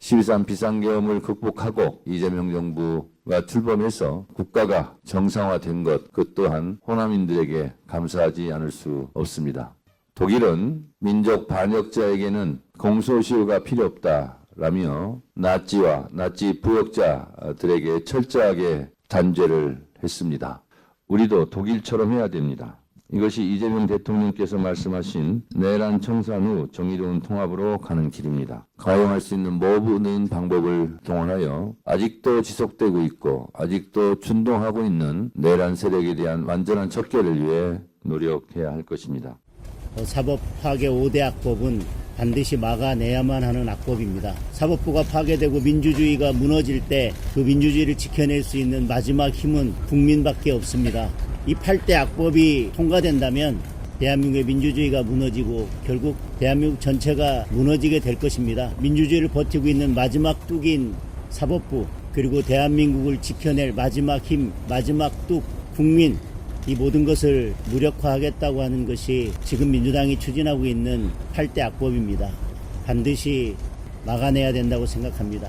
12.3 비상계엄을 극복하고 이재명 정부가 출범해서 국가가 정상화된 것, 그 또한 호남인들에게 감사하지 않을 수 없습니다. 독일은 민족 반역자에게는 공소시효가 필요 없다라며 나치와 나치 부역자들에게 철저하게 단죄를 했습니다. 우리도 독일처럼 해야 됩니다. 이것이 이재명 대통령께서 말씀하신 내란 청산 후 정의로운 통합으로 가는 길입니다. 가용할 수 있는 모든 방법을 동원하여 아직도 지속되고 있고 아직도 준동하고 있는 내란 세력에 대한 완전한 척결을 위해 노력해야 할 것입니다. 어, 사법 파괴 5대 악법은 반드시 막아내야만 하는 악법입니다. 사법부가 파괴되고 민주주의가 무너질 때 그 민주주의를 지켜낼 수 있는 마지막 힘은 국민밖에 없습니다. 이 8대 악법이 통과된다면 대한민국의 민주주의가 무너지고 결국 대한민국 전체가 무너지게 될 것입니다. 민주주의를 버티고 있는 마지막 뚝인 사법부 그리고 대한민국을 지켜낼 마지막 힘, 마지막 뚝 국민 이 모든 것을 무력화하겠다고 하는 것이 지금 민주당이 추진하고 있는 8대 악법입니다. 반드시 막아내야 된다고 생각합니다.